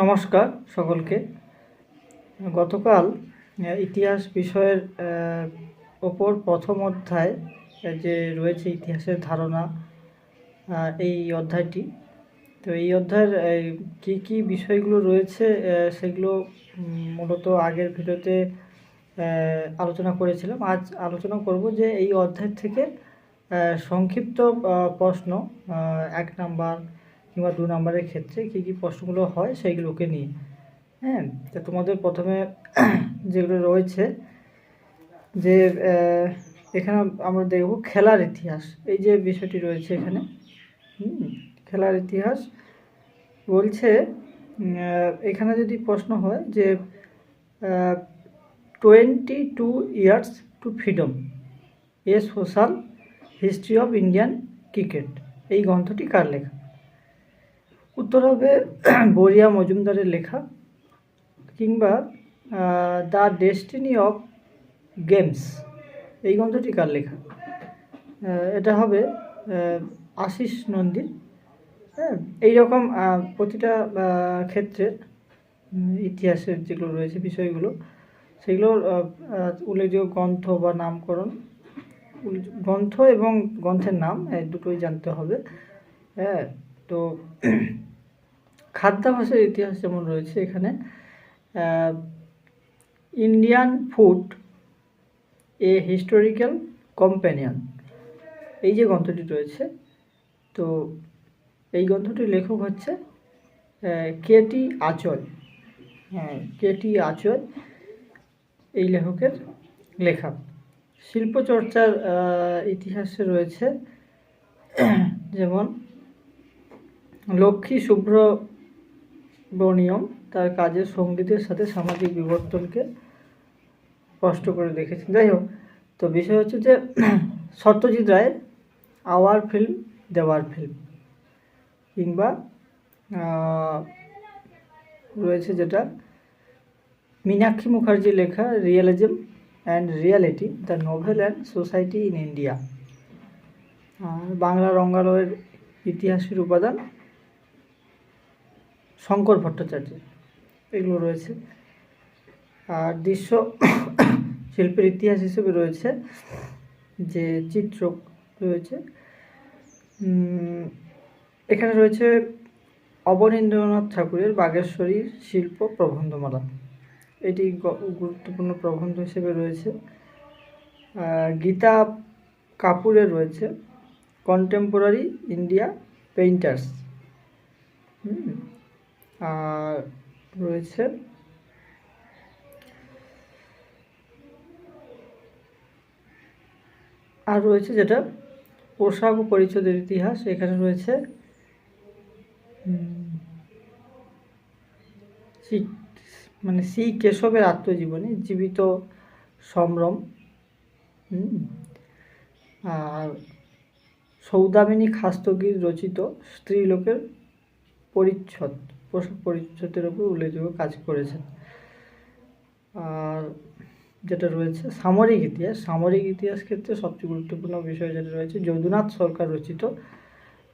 নমস্কার সকলকে। গতকাল ইতিহাস বিষয়ের ওপর প্রথম অধ্যায় যে রয়েছে ইতিহাসের ধারণা এই অধ্যায়টি। তো এই অধ্যায়ের কী কী বিষয়গুলো রয়েছে সেগুলো মূলত আগের ভিডিওতে আলোচনা করেছিলাম। আজ আলোচনা করব যে এই অধ্যায় থেকে সংক্ষিপ্ত প্রশ্ন এক নাম্বার কিংবা দু নম্বরের ক্ষেত্রে কী কী প্রশ্নগুলো হয় সেইগুলোকে নিয়ে। হ্যাঁ তো তোমাদের প্রথমে যেগুলো রয়েছে, যে এখানে আমরা দেখব খেলার ইতিহাস। এই যে বিষয়টি রয়েছে এখানে খেলার ইতিহাস বলছে এখানে যদি প্রশ্ন হয় যে twenty two years to freedom a social history of Indian cricket এই গ্রন্থটি কার লেখা? উত্তর হবে বরিয়া মজুমদারের লেখা কিংবা দ্য ডেস্টিনি অফ গেমস। এই গ্রন্থটি কার লেখা? এটা হবে আশিস নন্দীর। হ্যাঁ এইরকম প্রতিটা ক্ষেত্রে ইতিহাসের যেগুলো রয়েছে, বিষয়গুলো, সেগুলোর উল্লেখযোগ্য গ্রন্থ বা নামকরণ গ্রন্থ এবং গ্রন্থের নাম দুটোই জানতে হবে। হ্যাঁ তো খাদ্যাভ্যাসের ইতিহাস যেমন রয়েছে এখানে Indian food a historical companion এই যে গ্রন্থটি রয়েছে, তো এই গ্রন্থটির লেখক হচ্ছে কেটি আচল হ্যাঁ কেটি আচল এই লেখকের লেখা। শিল্পচর্চার ইতিহাসে রয়েছে, যেমন লক্ষ্মী সুব্রমণিয়ম তার কাজের সঙ্গীতের সাথে সামাজিক বিবর্তনকে স্পষ্ট করে দেখেছেন যাই হোক, তো বিষয় হচ্ছে যে সত্যজিৎ রায়ের আওয়ার ফিল্ম, দেওয়ার ফিল্ম কিংবা রয়েছে যেটা মীনাক্ষী মুখার্জি লেখা realism and reality, the novel and society in India. Bangla রঙ্গালয়ের ইতিহাসের উপাদান শঙ্কর ভট্টাচার্য, এগুলো রয়েছে। আর দৃশ্য শিল্পের ইতিহাস হিসেবে রয়েছে, যে চিত্র রয়েছে। এখানে রয়েছে অবনীন্দ্রনাথ ঠাকুরের বাগেশ্বরীর শিল্প প্রবন্ধমালা। এটি গুরুত্বপূর্ণ প্রবন্ধ হিসেবে রয়েছে। গীতা কাপুরের রয়েছে কন্টেম্পোরারি ইন্ডিয়া পেইন্টার্স আর রয়েছে আর রয়েছে যেটা পোশাক ও পরিচ্ছদের ইতিহাস, এখানে রয়েছে মানে শ্রী কেশবের আত্মজীবনী, জীবিত সম্ভ্রম। আর সৌদামিনী খাস্তগির রচিত স্ত্রীলোকের পরিচ্ছদ পোশাক পরিচ্ছদের উপর উল্লেখযোগ্য কাজ করেছেন। আর যেটা রয়েছে, সামরিক ইতিহাস। সামরিক ইতিহাস ক্ষেত্রে সবচেয়ে গুরুত্বপূর্ণ বিষয় যেটা রয়েছে, যদুনাথ সরকার রচিত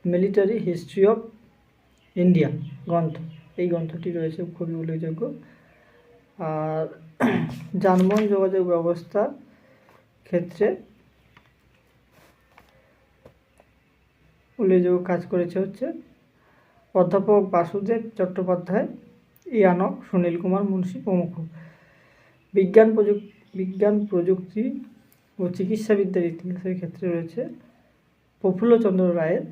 মিলিটারি হিস্ট্রি অফ ইন্ডিয়া গ্রন্থ। এই গ্রন্থটি রয়েছে, খুবই উল্লেখযোগ্য। আর যানবাহন যোগাযোগ ব্যবস্থা ক্ষেত্রে উল্লেখযোগ্য কাজ করেছে হচ্ছে অধ্যাপক বাসুদেব চট্টোপাধ্যায়, ইয়ানক সুনীল কুমার মুন্সি প্রমুখ। বিজ্ঞান প্রযুক, বিজ্ঞান প্রযুক্তি ও চিকিৎসাবিদ্যার ইতিহাসের ক্ষেত্রে রয়েছে প্রফুল্লচন্দ্র রায়ের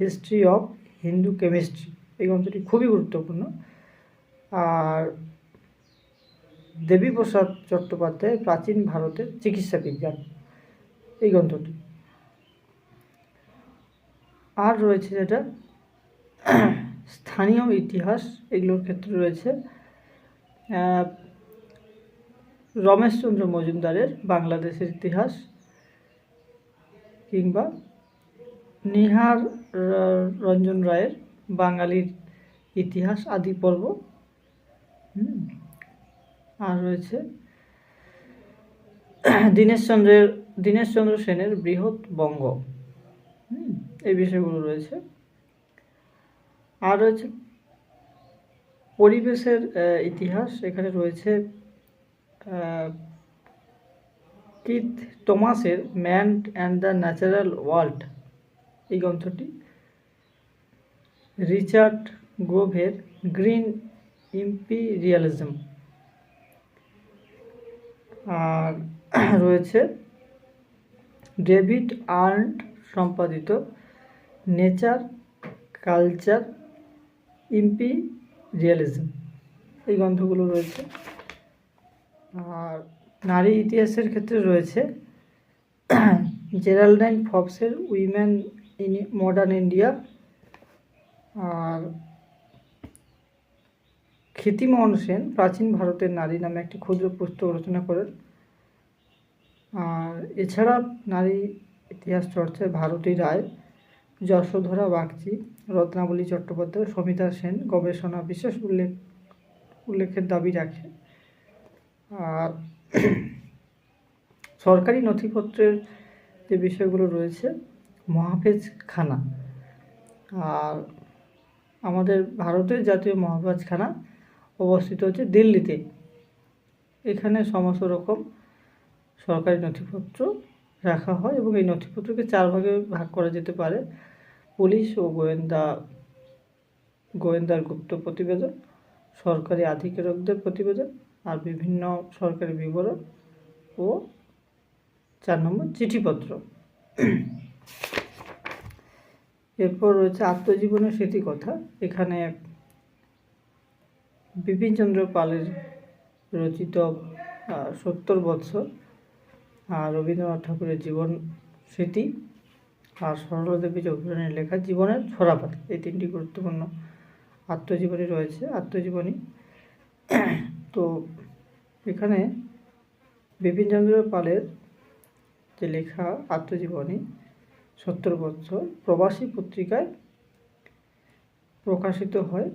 হিস্ট্রি অফ হিন্দু কেমিস্ট্রি এই গ্রন্থটি খুবই গুরুত্বপূর্ণ। আর দেবীপ্রসাদ চট্টোপাধ্যায় প্রাচীন ভারতের চিকিৎসা বিজ্ঞান। এই গ্রন্থটি। আর রয়েছে যেটা স্থানীয় ইতিহাস এগুলোর ক্ষেত্রে রয়েছে। রমেশচন্দ্র মজুমদারের বাংলাদেশের ইতিহাস কিংবা নিহার রঞ্জন রায়ের বাঙালির ইতিহাস আদি পর্ব। আর রয়েছে দীনেশচন্দ্রের দীনেশচন্দ্র সেনের বৃহৎ বঙ্গ। এই বিষয়গুলো রয়েছে। আর রয়েছে পরিবেশের ইতিহাস এখানে রয়েছে Keith টমাসের man and the natural world. এই গ্রন্থটি রিচার্ড গ্রোভের গ্রিন ইম্পিরিয়ালিজম। আর রয়েছে ডেভিড আর্ন্ট সম্পাদিত নেচার কালচার ইম্পিরিয়ালিজম। এই গ্রন্থগুলো রয়েছে। আর নারী ইতিহাসের ক্ষেত্রে রয়েছে জেরাল্ডাইন ফক্সের উইমেন ইন মডার্ন ইন্ডিয়া আর খ্যাতিমোহন সেন প্রাচীন ভারতের নারী নামে একটি ক্ষুদ্র পুস্তক রচনা করেন। আর এছাড়া নারী ইতিহাস চর্চায় ভারতী রায়। যশোধরা বাগচি, রত্নাবলী চট্টোপাধ্যায়, সমিতা সেন, গবেষণা বিশেষ উল্লেখ, উল্লেখের দাবি রাখে। আর সরকারি নথিপত্রের যে বিষয়গুলো রয়েছে, মহাফেজ খানা। আর আমাদের ভারতের জাতীয় মহাফেজখানা অবস্থিত হচ্ছে দিল্লিতে। এখানে সমস্ত রকম সরকারি নথিপত্র রাখা হয় এবং এই নথিপত্রকে চার ভাগে ভাগ করা যেতে পারে। পুলিশ ও গোয়েন্দা, গোয়েন্দার গুপ্ত প্রতিবেদন, সরকারি আধিকারিকদের প্রতিবেদন আর বিভিন্ন সরকারি বিবরণ ও চার নম্বর চিঠিপত্র। এরপর রয়েছে আত্মজীবনের স্মৃতিকথা এখানে বিপিনচন্দ্র পালের রচিত সত্তর বৎসর আর রবীন্দ্রনাথ ঠাকুরের জীবন স্মৃতি আর সরলা দেবী চৌধুরানীর লেখা জীবনের ছড়াপাতি এই তিনটি গুরুত্বপূর্ণ আত্মজীবনী রয়েছে, আত্মজীবনী। তো এখানে বিপিনচন্দ্র পালের যে লেখা আত্মজীবনী, সত্তর বছর প্রবাসী পত্রিকায় প্রকাশিত হয়।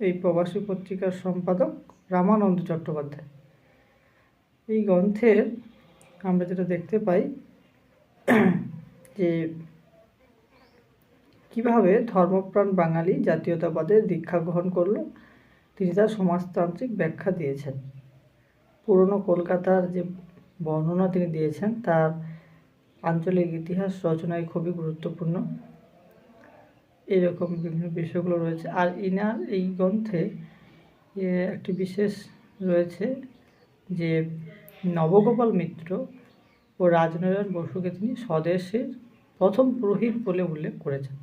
এই প্রবাসী পত্রিকার সম্পাদক রামানন্দ চট্টোপাধ্যায়। এই গ্রন্থের আমরা যেটা দেখতে পাই, যে কীভাবে ধর্মপ্রাণ বাঙালি জাতীয়তাবাদের দীক্ষা গ্রহণ করল, তিনি তার সমাজতান্ত্রিক ব্যাখ্যা দিয়েছেন। পুরনো কলকাতার যে বর্ণনা তিনি দিয়েছেন, তার আঞ্চলিক ইতিহাস রচনায় খুবই গুরুত্বপূর্ণ। এরকম বিভিন্ন বিষয়গুলো রয়েছে। আর ইনার এই গ্রন্থে একটি বিশেষ রয়েছে যে নবগোপাল মিত্র ও রাজনারায়ণ বসুকে তিনি স্বদেশের প্রথম পুরোহিত বলে উল্লেখ করেছেন।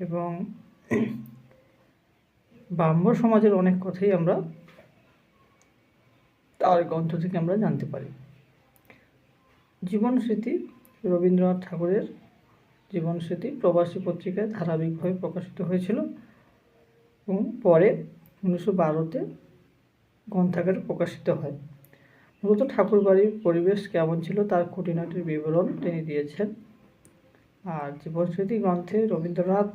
এবং ব্রাহ্ম সমাজের অনেক কথাই আমরা তার গ্রন্থ থেকে আমরা জানতে পারি। জীবন স্মৃতি রবীন্দ্রনাথ ঠাকুরের জীবন স্মৃতি প্রবাসী পত্রিকায় ধারাবাহিকভাবে প্রকাশিত হয়েছিল এবং পরে উনিশশো বারোতে গ্রন্থাগারে প্রকাশিত হয়। মূলত ঠাকুরবাড়ির পরিবেশ কেমন ছিল তার খুঁটিনাটির বিবরণ তিনি দিয়েছেন। আর জীবন স্মৃতি গ্রন্থে রবীন্দ্রনাথ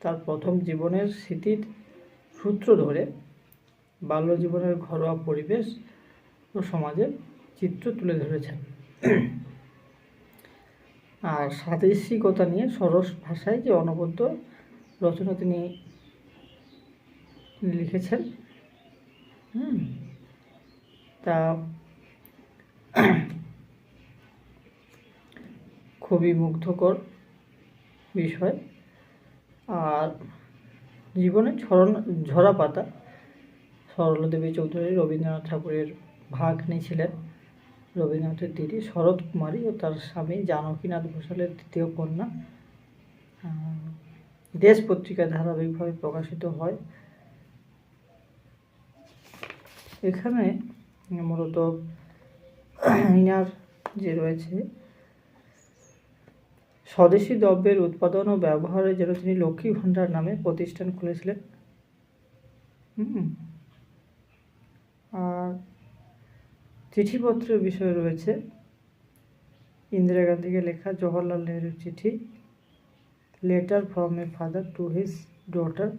তার প্রথম জীবনের স্মৃতির সূত্র ধরে বাল্য জীবনের ঘরোয়া পরিবেশ ও সমাজের চিত্র তুলে ধরেছেন। আর সাদেশিকতা নিয়ে সরস ভাষায় যে অনবদ্য রচনা তিনি লিখেছেন, হুম, তা খুবই মুগ্ধকর বিষয়। আর জীবনে ছড়ন, ঝরা পাতা সরলাদেবী চৌধুরী রবীন্দ্রনাথ ঠাকুরের ভাগ্নি ছিলেন। রবীন্দ্রনাথের দিদি শরৎ কুমারী ও তার স্বামী জানকীনাথ ঘোষালের দ্বিতীয় কন্যা। দেশ পত্রিকায় ধারাবাহিকভাবে প্রকাশিত হয়। এখানে মূলত ইনার যে রয়েছে স্বদেশি দ্রব্যের উৎপাদন ও ব্যবহারের জন্য তিনি লক্ষ্মী ভাণ্ডার নামে প্রতিষ্ঠান খুলেছিলেন। আর চিঠিপত্র বিষয় রয়েছে। ইন্দিরা গান্ধীকে লেখা জওহরলাল নেহরুর চিঠি। Letter from a father to his daughter